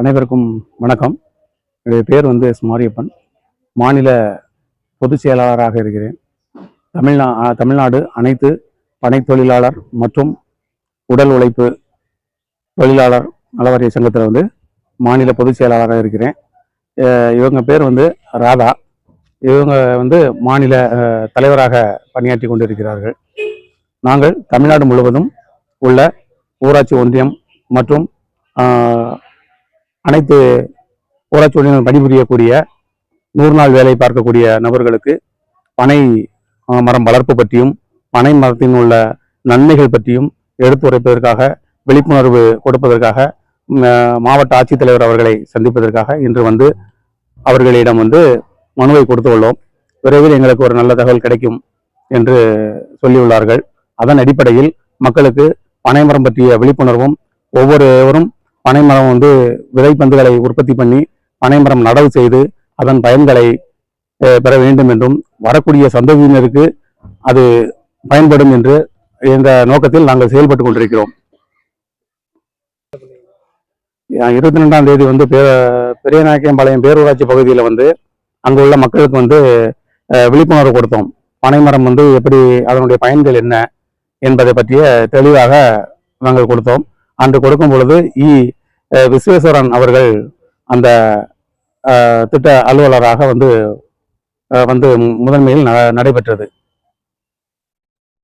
அனைவருக்கும் வணக்கம். என்னுடைய பேர் வந்து எஸ் மாரியப்பன். மாநில பொதுச் செயலாளராக இருக்கிறேன். தமிழ்நா தமிழ்நாடு அனைத்து பனை தொழிலாளர் மற்றும் உடல் உழைப்பு தொழிலாளர் நலவாரிய சங்கத்தில் வந்து மாநில பொதுச் செயலாளராக இருக்கிறேன். இவங்க பேர் வந்து ராதா. இவங்க வந்து மாநில தலைவராக பணியாற்றி கொண்டிருக்கிறார்கள். நாங்கள் தமிழ்நாடு முழுவதும் உள்ள ஊராட்சி ஒன்றியம் மற்றும் அனைத்து ஊராட்சி ஒன்றியம் பணிபுரியக்கூடிய நூறு நாள் வேலை பார்க்கக்கூடிய நபர்களுக்கு பனை மரம் வளர்ப்பு பற்றியும் பனை மரத்தின் உள்ள நன்மைகள் பற்றியும் எடுத்துரைப்பதற்காக விழிப்புணர்வு கொடுப்பதற்காக மாவட்ட ஆட்சித்தலைவர் அவர்களை சந்திப்பதற்காக இன்று வந்து அவர்களிடம் வந்து மனுவை கொடுத்து உள்ளோம் விரைவில் எங்களுக்கு ஒரு நல்ல தகவல் கிடைக்கும் என்று சொல்லியுள்ளார்கள். அதன் அடிப்படையில் மக்களுக்கு பனைமரம் பற்றிய விழிப்புணர்வும் ஒவ்வொருவரும் பனைமரம் வந்து விதைப்பந்துகளை உற்பத்தி பண்ணி பனைமரம் நடவு செய்து அதன் பயன்களை பெற வேண்டும் என்றும் வரக்கூடிய சந்ததியினருக்கு அது பயன்படும் என்று இந்த நோக்கத்தில் நாங்கள் செயல்பட்டு கொண்டிருக்கிறோம். இருபத்தி ரெண்டாம் தேதி வந்து பெ பெரியநாயக்கம்பாளையம் பேரூராட்சி பகுதியில் வந்து அங்கு உள்ள மக்களுக்கு வந்து விழிப்புணர்வு கொடுத்தோம். பனைமரம் வந்து எப்படி அதனுடைய பயன்கள் என்ன என்பதை பற்றிய தெளிவாக நாங்கள் கொடுத்தோம். அன்று கொடுக்கும் பொழுது இ விஸ்வேஸ்வரன் அவர்கள் அந்த திட்ட அலுவலராக வந்து வந்து முதன்மையில் ந- நடைபெற்றது.